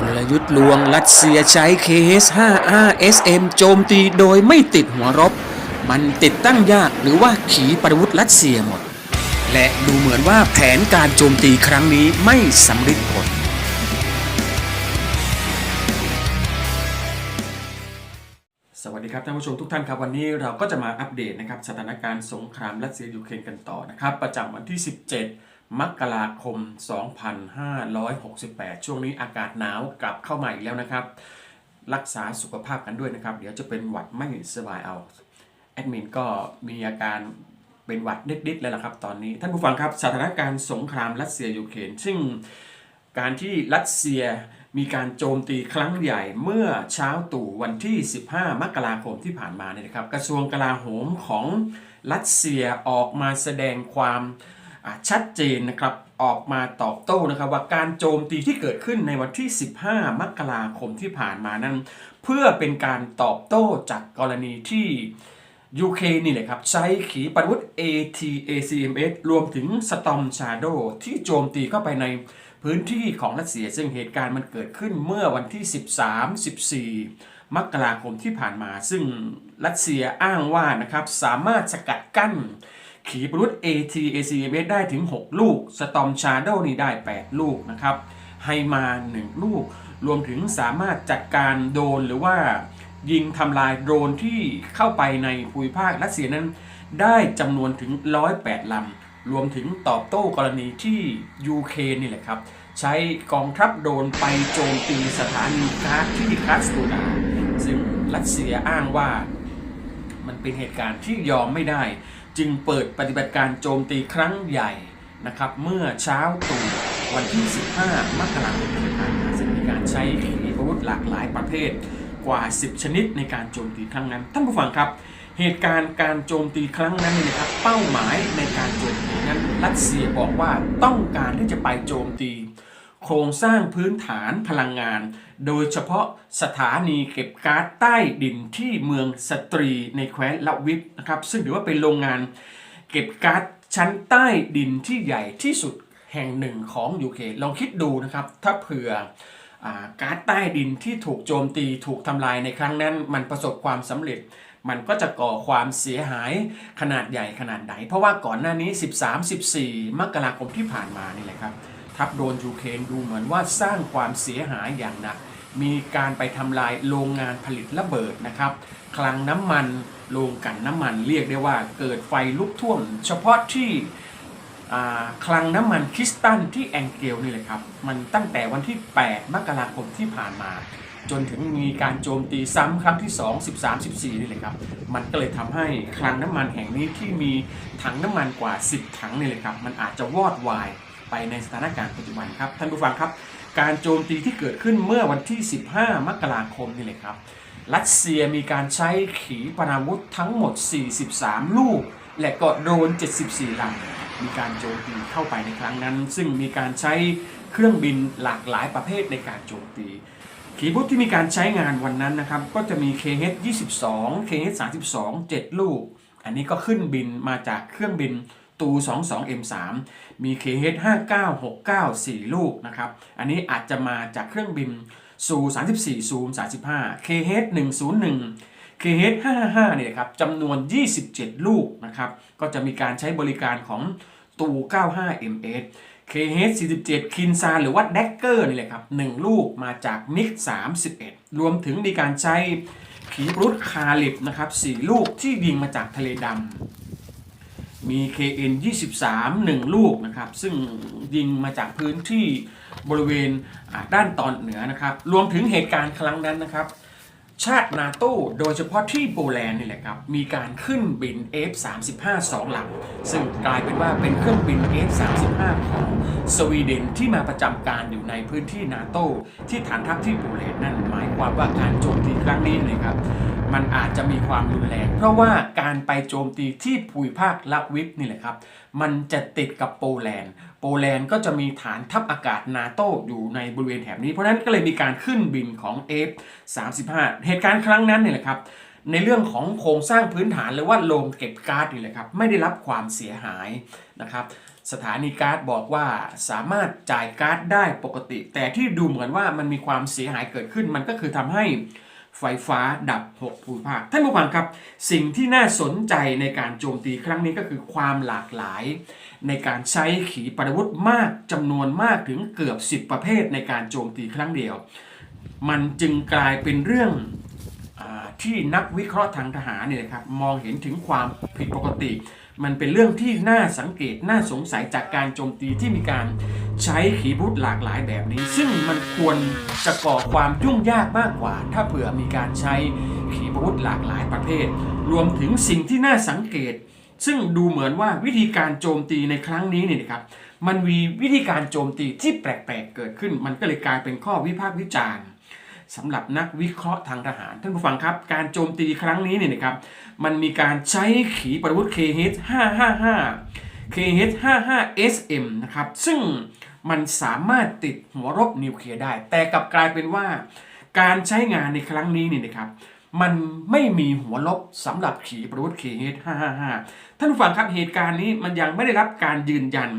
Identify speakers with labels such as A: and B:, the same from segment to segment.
A: กลยุทธ์ลวงรัสเซียใช้ KH-55SM โจมตีโดยไม่ติดหัวรบ มันติดตั้งยากหรือว่าขีปนาวุธรัสเซียหมด และดูเหมือนว่าแผนการโจมตีครั้งนี้ไม่สำเร็จผลสวัสดีครับท่านผู้ชมทุกท่านครับวันนี้เราก็จะมาอัปเดตนะครับสถานการณ์สงครามรัสเซียยูเครนกันต่อนะครับ ประจำวันที่ 17 มกราคม 2568 ช่วงนี้อากาศหนาวกลับเข้ามาอีกแล้วนะครับ รักษาสุขภาพกันด้วยนะครับ เดี๋ยวจะเป็นหวัดไม่สบายเอา แอดมินก็มีอาการเป็นหวัดนิดๆแล้วล่ะครับตอนนี้ ท่านผู้ฟังครับสถานการณ์สงครามรัสเซียยูเครนซึ่งการที่รัสเซียมีการโจมตีครั้งใหญ่เมื่อเช้าตู่วันที่ 15 มกราคมที่ผ่านมาเนี่ยนะครับ กระทรวงกลาโหมของรัสเซียออกมาแสดงความ ชัดเจนนะครับออกมาตอบโต้นะครับว่าการโจมตีที่เกิดขึ้นในวันที่ 15 มกราคมที่ผ่านมานั้น เพื่อเป็นการตอบโต้จากกรณีที่ยูเคนี่แหละครับ ใช้ขีปนาวุธ ATACMS รวมถึง Storm Shadow ที่โจมตีเข้าไปในพื้นที่ของรัสเซีย ซึ่งเหตุการณ์มันเกิดขึ้นเมื่อวันที่ 13-14 มกราคมที่ผ่านมา ซึ่งรัสเซียอ้างว่านะครับสามารถสกัดกั้น ขีปนาวุธ ATACMS ได้ถึง 6 ลูก Storm Shadow นี่ได้ 8 ลูกนะครับไฮมา 1 ลูก รวมถึงสามารถจัดการโดรนหรือว่ายิงทำลายโดรนที่เข้าไปในภูมิภาครัสเซียนั้น ได้จำนวนถึง 108 ลำ รวมถึงตอบโต้กรณีที่ยูเครนนี่แหละครับ ใช้กองทัพโดรนไปโจมตีสถานีก๊าซที่คาสโตดาซึ่งรัสเซียอ้างว่า มันเป็นเหตุการณ์ที่ยอมไม่ได้ จึงเปิดปฏิบัติการโจมตีครั้งใหญ่นะครับเมื่อเช้าตรู่วันที่ 15 มกราคมที่ผ่านมาซึ่งมีการใช้ขีปนาวุธหลากหลายประเภทกว่า 10 ชนิดในการโจมตีครั้งนั้น ท่านผู้ฟังครับ เหตุการณ์การโจมตีครั้งนั้นเนี่ยนะครับ เป้าหมายในการโจมตีนั้นรัสเซียบอกว่าต้องการที่จะไปโจมตี โครงสร้างพื้นฐานพลังงาน โดยเฉพาะสถานีเก็บก๊าซใต้ดินที่เมืองสตรีในแคว้นละวิปนะครับซึ่งถือว่าเป็นโรงงานเก็บก๊าซชั้นใต้ดินที่ใหญ่ที่สุดแห่งหนึ่งของยูเครนลองคิดดูนะครับ ถ้าเผื่ออก๊าซใต้ดินที่ถูกโจมตีถูกทำลายในครั้งนั้น มันประสบความสำเร็จ มันก็จะก่อความเสียหายขนาดใหญ่ขนาดไหน เพราะว่าก่อนหน้านี้ 13-14 มกราคมที่ผ่านมานี่แหละครับ ทัพโดนยูเครนดูเหมือนว่าสร้างความเสียหายอย่างหนัก มีการไปทำลายโรงงานผลิตระเบิดนะครับ คลังน้ำมันโรงกันน้ำมันเรียกได้ว่าเกิดไฟลุกท่วม เฉพาะที่คลังน้ำมันคริสตัลที่แองเกลนี่แหละครับ มันตั้งแต่วันที่ 8 มกราคมที่ผ่านมา จนถึงมีการโจมตีซ้ำครั้งที่ 2 13 14 นี่แหละครับ มันก็เลยทำให้คลังน้ำมันแห่งนี้ที่มีถังน้ำมันกว่า 10 ถังนี่แหละครับ มันอาจจะวอดวาย ไปในสถานการณ์ปัจจุบันครับท่านผู้ฟังครับ การโจมตีที่เกิดขึ้นเมื่อวันที่ 15 มกราคมนี่เลยครับ รัสเซียมีการใช้ขีปนาวุธทั้งหมด 43 ลูก และก็โดรน 74ลำมีการโจมตีเข้าไปในครั้งนั้น ซึ่งมีการใช้เครื่องบินหลากหลายประเภทในการโจมตีขีปนาวุธที่มีการใช้งานวันนั้นนะครับ ก็จะมี KH 22 KH 32 7 ลูก อันนี้ก็ขึ้นบินมาจากเครื่องบิน ตู 22M3 มี KH 5969 4 ลูกนะครับ อันนี้อาจจะมาจากเครื่องบินซู34ซูม35 KH 101 KH 55 เนี่ยครับจำนวน 27 ลูกนะครับ ก็จะมีการใช้บริการของตู 95MS KH 47 คินซาหรือว่าแดกเกอร์นี่แหละครับ 1 ลูกมาจากมิก31 รวมถึงมีการใช้ขีปนาวุธคาลิบนะครับ 4 ลูกที่ยิงมาจากทะเลดำ มี KN 23 1 ลูกนะครับ ซึ่งยิงมาจากพื้นที่บริเวณด้านตอนเหนือนะครับ รวมถึงเหตุการณ์ครั้งนั้นนะครับ ชาตินาโต้โดยเฉพาะที่โปแลนด์นี่แหละครับ มีการขึ้นบิน F35 2ลำซึ่งกลายเป็นว่าเป็นเครื่องบิน F35 ของสวีเดนที่มาประจำการอยู่ในพื้นที่นาโต้ที่ฐานทัพที่โปแลนด์นั่นหมายความว่าการโจมตีครั้งนี้เลยครับ มันอาจจะมีความรุนแรง เพราะว่าการไปโจมตีที่ภูมิภาคละวิปนี่แหละครับ มันจะติดกับโปแลนด์ โปแลนด์ก็จะมีฐานทัพอากาศนาโตอยู่ในบริเวณแถบนี้ เพราะฉะนั้นก็เลยมีการขึ้นบินของ F35 เหตุการณ์ครั้งนั้นเนี่ยแหละครับในเรื่องของโครงสร้างพื้นฐานหรือว่าโรงเก็บก๊าซนี่แหละครับไม่ได้รับความเสียหายนะครับสถานีการ์ดบอกว่าสามารถจ่ายการ์ดได้ปกติ แต่ที่ดูเหมือนว่ามันมีความเสียหายเกิดขึ้นมันก็คือทำให้ ไฟฟ้าดับ 6 ภูมิภาค ท่านผู้ฟังครับ สิ่งที่น่าสนใจในการโจมตีครั้งนี้ก็คือความหลากหลาย ในการใช้ขีปนาวุธมากจำนวนมากถึงเกือบ 10 ประเภทในการโจมตีครั้งเดียว มันจึงกลายเป็นเรื่องอที่นักวิเคราะห์ทางทหารเนี่ยครับมองเห็นถึงความผิดปกติ มันเป็นเรื่องที่น่าสังเกตน่าสงสัยจากการโจมตีที่มีการใช้ขีปนาวุธหลากหลายแบบนี้ ซึ่งมันควรจะก่อความยุ่งยากมากกว่า ถ้าเผื่อมีการใช้ขีปนาวุธหลากหลายประเภท รวมถึงสิ่งที่น่าสังเกต ซึ่งดูเหมือนว่าวิธีการโจมตีในครั้งนี้เนี่ยนะครับมันมีวิธีการโจมตีที่แปลกๆเกิดขึ้น มันก็เลยกลายเป็นข้อวิพากษ์วิจารณ์ สำหรับนักวิเคราะห์ทางทหาร ท่านผู้ฟังครับ การโจมตีครั้งนี้เนี่ยนะครับ มันมีการใช้ขีปนาวุธ KH 555 KH 55 SM นะครับ ซึ่งมันสามารถติดหัวรบนิวเคลียร์ได้ แต่กลับกลายเป็นว่า การใช้งานในครั้งนี้เนี่ยนะครับมันไม่มีหัวลบสำหรับขีปนาวุธ KH 555ท่านผู้ฟังครับเหตุการณ์นี้มันยังไม่ได้รับการยืนยัน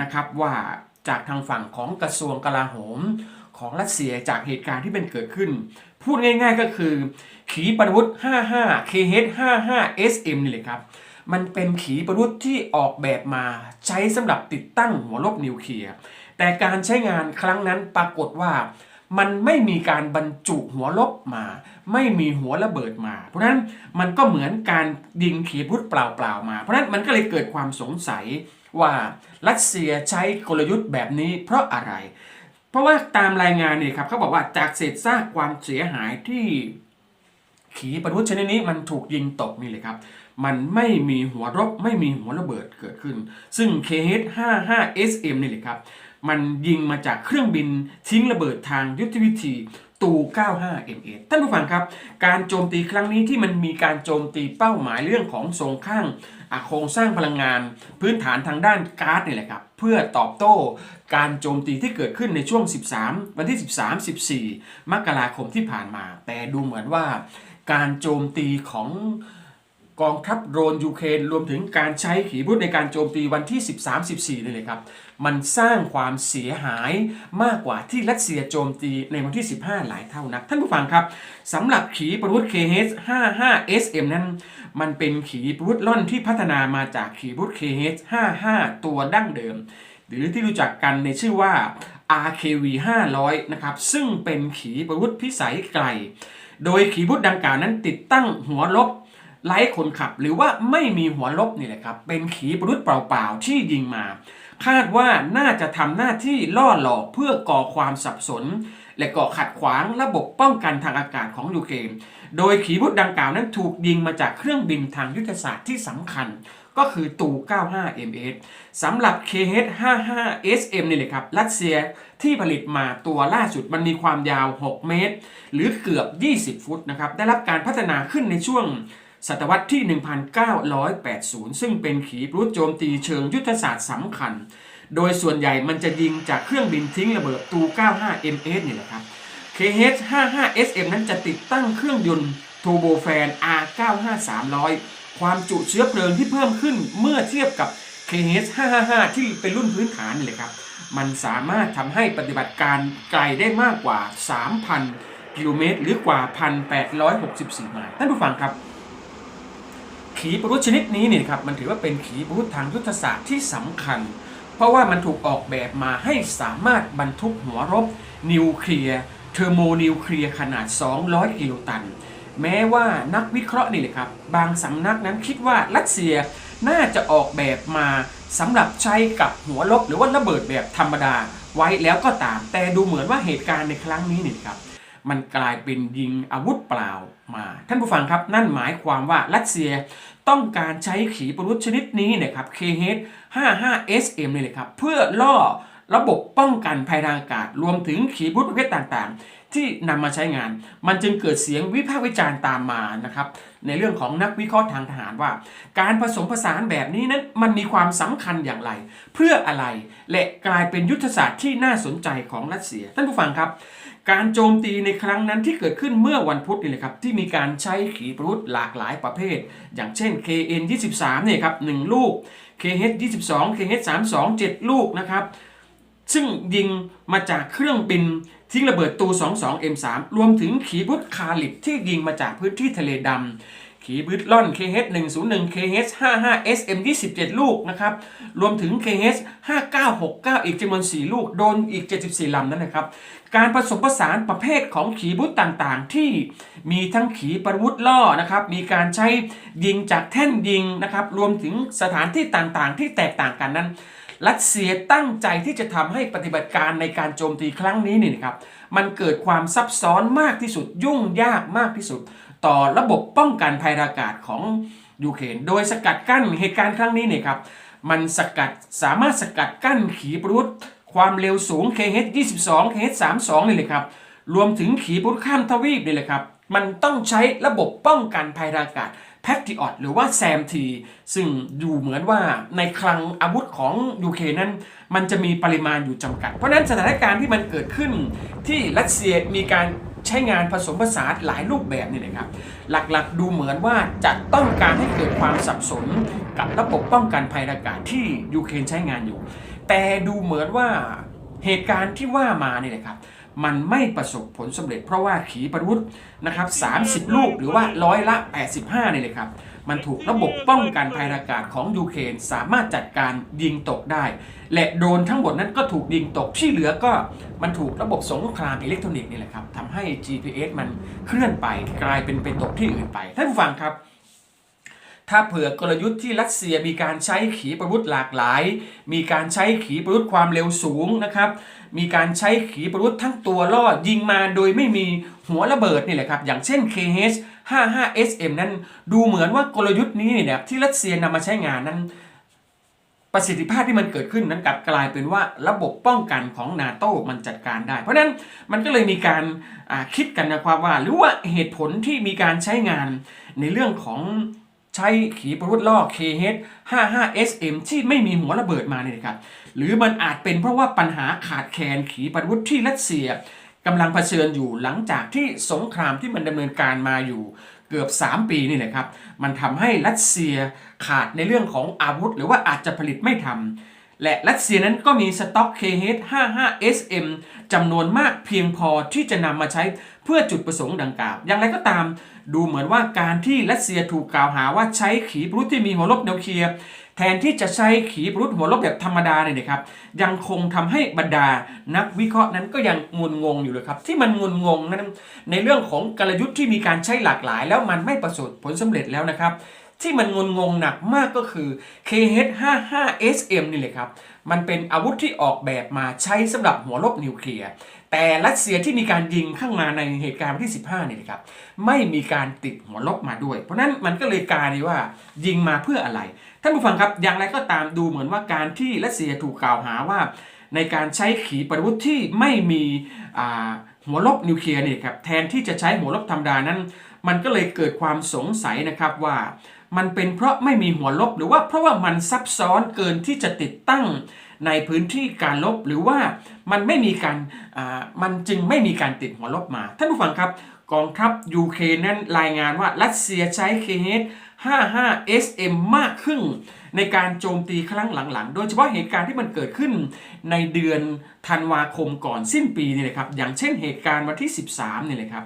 A: นะครับว่าจากทางฝั่งของกระทรวงกลาโหม ของรัสเซียจากเหตุการณ์ที่เป็นเกิดขึ้น พูดง่ายๆก็คือ ขีปนาวุธ 55 KH 55 SM นี่เลยครับ มันเป็นขีปนาวุธที่ออกแบบมาใช้สำหรับติดตั้งหัวลบนิวเคลียร์แต่การใช้งานครั้งนั้นปรากฏว่ามันไม่มีการบรรจุหัวลบมา ไม่มีหัวระเบิดมา เพราะนั้นมันก็เหมือนการยิงขีปนาวุธเปล่าๆมา เพราะนั้นมันก็เลยเกิดความสงสัยว่ารัสเซียใช้กลยุทธ์แบบนี้เพราะอะไร ราะว่าตามรายงานเนี่ยครับเขาบอกว่าจากเศษซากความเสียหายที่ขีปนาวุธชนิดนี้มันถูกยิงตกนี่เลยครับ มันไม่มีหัวรบไม่มีหัวระเบิดเกิดขึ้น ซึ่ง KH-55SM นี่เลยครับ มันยิงมาจากเครื่องบินทิ้งระเบิดทางยุทธวิธี ตู 95MS ท่านผู้ฟังครับ การโจมตีครั้งนี้ที่มันมีการโจมตีเป้าหมายเรื่องของทรงข้างโครงสร้างพลังงาน พื้นฐานทางด้านก๊าซนี่แหละครับ เพื่อตอบโต้การโจมตีที่เกิดขึ้นในช่วง 13 วันที่ 13 14 มกราคมที่ผ่านมา แต่ดูเหมือนว่าการโจมตีของ กองทัพโดรนยูเครนรวมถึงการใช้ขีปนาวุธในการโจมตีวันที่ 13-14นี่เลยครับ มันสร้างความเสียหายมากกว่าที่รัสเซียโจมตีในวันที่ 15 หลายเท่านัก ท่านผู้ฟังครับสำหรับขีปนาวุธ KH 55 SM นั้น มันเป็นขีปนาวุธล่อนที่พัฒนามาจากขีปนาวุธ KH 55 ตัวดั้งเดิม หรือที่รู้จักกันในชื่อว่า RKV 500นะครับซึ่งเป็นขีปนาวุธพิสัยไกล โดยขีปนาวุธดังกล่าวนั้นติดตั้งหัวลบ ไร้คนขับ หรือว่าไม่มีหัวลบนี่แหละครับ เป็นขีปนาวุธเปล่าๆ ที่ยิงมา คาดว่าน่าจะทำหน้าที่ล่อหลอกเพื่อก่อความสับสน และก่อขัดขวางระบบป้องกันทางอากาศของยูเครนโดยขีปนาวุธดังกล่าวนั้นถูกยิงมาจากเครื่องบินทางยุทธศาสตร์ที่สำคัญก็คือตู 95MS สำหรับ KH-55SM นี่เลยครับ รัสเซียที่ผลิตมาตัวล่าสุดมันมีความยาว 6 เมตร หรือเกือบ 20 ฟุตนะครับ ได้รับการพัฒนาขึ้นในช่วง ศตวรรษที่ 1980 ซึ่งเป็นขีปนาวุธโจมตีเชิงยุทธศาสตร์สำคัญ โดยส่วนใหญ่มันจะยิงจากเครื่องบินทิ้งระเบิดตู 95MS นี่แหละครับ KH-55SM นั้นจะติดตั้งเครื่องยนต์ทูโบแฟน R95300 ความจุเชื้อเพลิงที่เพิ่มขึ้นเมื่อเทียบกับ KH-555 ที่เป็นรุ่นพื้นฐานนี่เลยครับ มันสามารถทำให้ปฏิบัติการไกลได้มากกว่า 3,000 กิโลเมตร หรือกว่า 1,864ไมล์ท่านผู้ฟังครับ ขีปนาวุธชนิดนี้เนี่ยครับมันถือว่าเป็นขีปนาวุธทางยุทธศาสตร์ที่สำคัญ เพราะว่ามันถูกออกแบบมาให้สามารถบรรทุกหัวรบ นิวเคลียร์เทอร์โมนิวเคลียร์ขนาด 200 กิโลตัน แม้ว่านักวิเคราะห์นี่เลยครับ บางสำนักนั้นคิดว่ารัสเซียน่าจะออกแบบมาสำหรับใช้กับหัวลบหรือว่าระเบิดแบบธรรมดาไว้แล้วก็ตาม แต่ดูเหมือนว่าเหตุการณ์ในครั้งนี้นี่ครับ มันกลายเป็นยิงอาวุธเปล่า มา ท่านผู้ฟังครับนั่นหมายความว่ารัสเซียต้องการใช้ขีปนาวุธชนิดนี้นะครับ KH 55 SM นี่เลยครับ เพื่อล่อระบบป้องกันภัยทางอากาศ รวมถึงขีปนาวุธประเภทต่างๆ ที่นำมาใช้งาน มันจึงเกิดเสียงวิพากษ์วิจารณ์ตามมานะครับ ในเรื่องของนักวิเคราะห์ทางทหารว่า การผสมผสานแบบนี้นั้นมันมีความสำคัญอย่างไร เพื่ออะไร และกลายเป็นยุทธศาสตร์ที่น่าสนใจของรัสเซีย ท่านผู้ฟังครับ การโจมตีในครั้งนั้นที่เกิดขึ้นเมื่อวันพุธนี่แหละครับที่มีการใช้ขีปนาวุธหลากหลายประเภท อย่างเช่น KN 23เนี่ยครับหนึ่งลูก KH 22 KH 32 7 ลูกนะครับ ซึ่งยิงมาจากเครื่องบินทิ้งระเบิดตู 22 M3 รวมถึงขีบุธคาลิบที่ยิงมาจากพื้นที่ทะเลดำ ขีบุตล่อน KH 101 KH 55 SM 27 ลูกนะครับ รวมถึง KH 5969 อีกจำนวน 4 ลูก โดนอีก 74 ลำนั่นนะครับ การผสมผสานประเภทของขีบุตต่างๆ ที่มีทั้งขีปาวุธล่อนะครับ มีการใช้ยิงจากแท่นยิงนะครับ รวมถึงสถานที่ต่างๆ ที่แตกต่างกันนั้นรัสเซียตั้งใจที่จะทำให้ปฏิบัติการในการโจมตีครั้งนี้นี่นะครับ มันเกิดความซับซ้อนมากที่สุดยุ่งยากมากที่สุด ต่อระบบป้องกันภัยอากาศของยูเครนโดยสกัดกั้นเหตุการณ์ครั้งนี้เนี่ยครับมันสกัดสามารถสกัดกั้นขีปนาวุธความเร็วสูง KH 22 KH 32นี่เลยครับรวมถึงขีปนาวุธข้ามทวีปนี่เลยครับมันต้องใช้ระบบป้องกันภัยอากาศแพทริออตหรือว่าแซมทีซึ่งดูเหมือนว่าในคลังอาวุธของยูเครนนั้น มันจะมีปริมาณอยู่จำกัด เพราะฉะนั้นสถานการณ์ที่มันเกิดขึ้นที่รัสเซียมีการ ใช้งานผสมผสานหลายรูปแบบนี่นะครับ หลักๆดูเหมือนว่าจะต้องการให้เกิดความสับสนกับระบบป้องกันภัยอากาศที่ยูเครนใช้งานอยู่ แต่ดูเหมือนว่าเหตุการณ์ที่ว่ามานี่นะครับมันไม่ประสบผลสำเร็จเพราะว่าขีปนาวุธนะครับ30 ลูกหรือว่าร้อยละ 85นี่เลยครับ มันถูกระบบป้องกันภัยอากาศของยูเครนสามารถจัดการยิงตกได้ และโดนทั้งหมดนั้นก็ถูกยิงตกที่เหลือก็มันถูกระบบสงครามอิเล็กทรอนิกส์นี่แหละครับทำให้ GPS มันเคลื่อนไปกลายเป็นไปตกที่อื่นไปท่านผู้ฟังครับ ถ้าเผื่อกลยุทธ์ที่รัสเซียมีการใช้ขีปนาวุธหลากหลาย มีการใช้ขีปนาวุธความเร็วสูงนะครับ มีการใช้ขีปนาวุธทั้งตัวล่อยิงมาโดยไม่มีหัวระเบิดนี่แหละครับ อย่างเช่น KH 55 SM นั้นดูเหมือนว่ากลยุทธ์นี้เนี่ยที่รัสเซียนำมาใช้งานนั้น ประสิทธิภาพที่มันเกิดขึ้นนั้นกลับกลายเป็นว่าระบบป้องกันของนาโต้มันจัดการได้ เพราะฉะนั้นมันก็เลยมีการคิดกันนะครับว่า หรือว่าเหตุผลที่มีการใช้งานในเรื่องของใช้ขีปนาวุธล่อ KH 55 SM ที่ไม่มีหัวระเบิดมาเนี่ยนะครับหรือมันอาจเป็นเพราะว่าปัญหาขาดแคลนขีปนาวุธที่รัสเซียกำลังเผชิญอยู่หลังจากที่สงครามที่มันดำเนินการมาอยู่ เกือบ 3 ปีนี่แหละครับ มันทำให้รัสเซียขาดในเรื่องของอาวุธ หรือว่าอาจจะผลิตไม่ทำและรัสเซียนั้นก็มีสต็อก KH 55 SM จำนวนมากเพียงพอที่จะนำมาใช้เพื่อจุดประสงค์ดังกล่าว อย่างไรก็ตาม ดูเหมือนว่าการที่รัสเซียถูกกล่าวหาว่าใช้ขีปนาวุธที่มีหัวลบนิวเคลียร์ แทนที่จะใช้ขีปนาวุธหัวลบแบบธรรมดาเนี่ยนะครับ ยังคงทำให้บรรดานักวิเคราะห์นั้นก็ยังงุนงงอยู่เลยครับ ที่มันงุนงงนั้นในเรื่องของกลยุทธ์ที่มีการใช้หลากหลาย แล้วมันไม่ประสบผลสำเร็จแล้วนะครับ ที่มันงุนงงหนักมากก็คือ KH-55SM นี่เลยครับ มันเป็นอาวุธที่ออกแบบมาใช้สำหรับหัวลบนิวเคลียร์แต่รัสเซียที่มีการยิงข้างมาในเหตุการณ์วันที่ 15นี่ยนะครับไม่มีการติดหัวลบมาด้วย เพราะนั้นมันก็เลยกลายว่ายิงมาเพื่ออะไร ท่านผู้ฟังครับอย่างไรก็ตามดูเหมือนว่าการที่รัสเซียถูกกล่าวหาว่า ในการใช้ขีปนาวุธที่ไม่มีหัวลบนิวเคลียร์นี่ครับแทนที่จะใช้หัวลบธรรมดานั้น มันก็เลยเกิดความสงสัยนะครับว่ามันเป็นเพราะไม่มีหัวลบหรือว่าเพราะว่ามันซับซ้อนเกินที่จะติดตั้ง ในพื้นที่การลบหรือว่ามันไม่มีการมันจึงไม่มีการติดหัวลบมา ท่านผู้ฟังครับกองทัพยูเครนนั้นรายงานว่ารัสเซียใช้ KH 55 SM มากขึ้น ในการโจมตีครั้งหลังๆ โดยเฉพาะเหตุการณ์ที่มันเกิดขึ้นในเดือนธันวาคมก่อนสิ้นปีนี่แหละครับ อย่างเช่นเหตุการณ์วันที่ 13นี่เลยครับ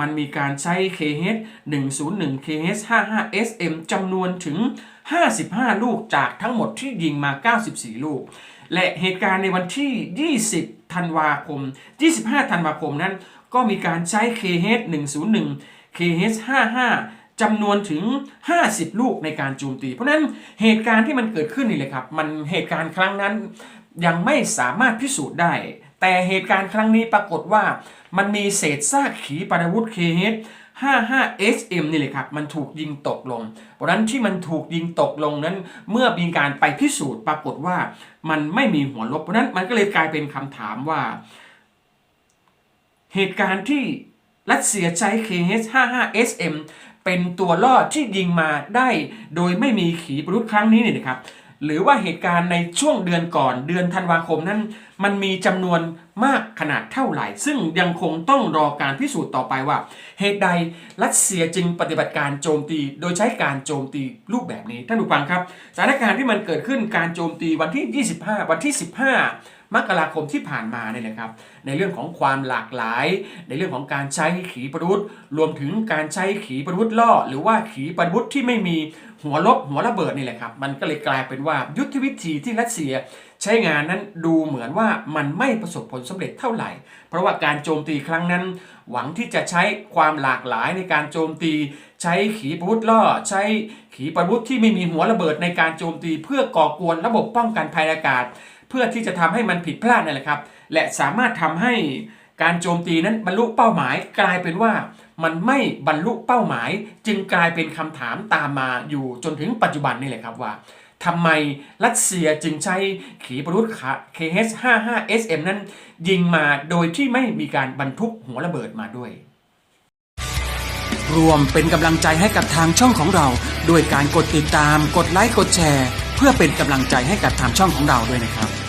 A: มันมีการใช้ KH 101 KH 55 SM จำนวนถึง 55 ลูกจากทั้งหมดที่ยิงมา 94 ลูก และเหตุการณ์ในวันที่ 20 ธันวาคม 25 ธันวาคมนั้น ก็มีการใช้ KH 101 KH 55จำนวนถึง 50 ลูกในการโจมตี เพราะนั้นเหตุการณ์ที่มันเกิดขึ้นนี่เลยครับ มันเหตุการณ์ครั้งนั้นยังไม่สามารถพิสูจน์ได้ แต่เหตุการณ์ครั้งนี้ปรากฏว่ามันมีเศษซากขีปนาวุธ kh 55SM นี่เลยครับ มันถูกยิงตกลง เพราะนั้นที่มันถูกยิงตกลงนั้น เมื่อมีการไปพิสูจน์ปรากฏว่ามันไม่มีหัวลบ เพราะนั้นมันก็เลยกลายเป็นคำถามว่า เหตุการณ์ที่รัสเซียใช้ KH-55SM เป็นตัวล่อที่ยิงมาได้ โดยไม่มีขีปนาวุธครั้งนี้นี่นะครับ หรือว่าเหตุการณ์ในช่วงเดือนก่อนเดือนธันวาคมนั้น มันมีจำนวนมากขนาดเท่าไหร่ ซึ่งยังคงต้องรอการพิสูจน์ต่อไปว่า เหตุใดรัสเซียจึงปฏิบัติการโจมตี โดยใช้การโจมตีรูปแบบนี้ท่านผู้ฟังครับสถานการณ์ที่มันเกิดขึ้นการโจมตีวันที่ 25 วันที่ 15มกราคมที่ผ่านมาเนี่ยนะครับ ในเรื่องของความหลากหลาย ในเรื่องของการใช้ขีปนาวุธรวมถึงการใช้ขีปนาวุธล่อ หรือว่าขีปนาวุธที่ไม่มี หัวลบหัวระเบิดนี่แหละครับ มันก็เลยกลายเป็นว่ายุทธวิธีที่รัสเซียใช้งานนั้นดูเหมือนว่ามันไม่ประสบผลสำเร็จเท่าไหร่ เพราะว่าการโจมตีครั้งนั้น หวังที่จะใช้ความหลากหลายในการโจมตี ใช้ขีปนาวุธล่อ ใช้ขีปนาวุธที่ไม่มีหัวระเบิดในการโจมตี เพื่อก่อกวนระบบป้องกันภัยอากาศ เพื่อที่จะทำให้มันผิดพลาดนั่นแหละครับ และสามารถทำให้ การโจมตีนั้นบรรลุเป้าหมายกลายเป็นว่ามันไม่บรรลุเป้าหมาย จึงกลายเป็นคำถามตามมาอยู่จนถึงปัจจุบันนี่แหละครับว่าทำไมรัสเซียจึงใช้ขีปนาวุธ KH-55SM นั้น ยิงมาโดยที่ไม่มีการบรรทุกหัวระเบิดมาด้วย
B: รวมเป็นกำลังใจให้กับทางช่องของเรา ด้วยการกดติดตาม กดไลค์ กดแชร์ เพื่อเป็นกำลังใจให้กับทางช่องของเราด้วยนะครับ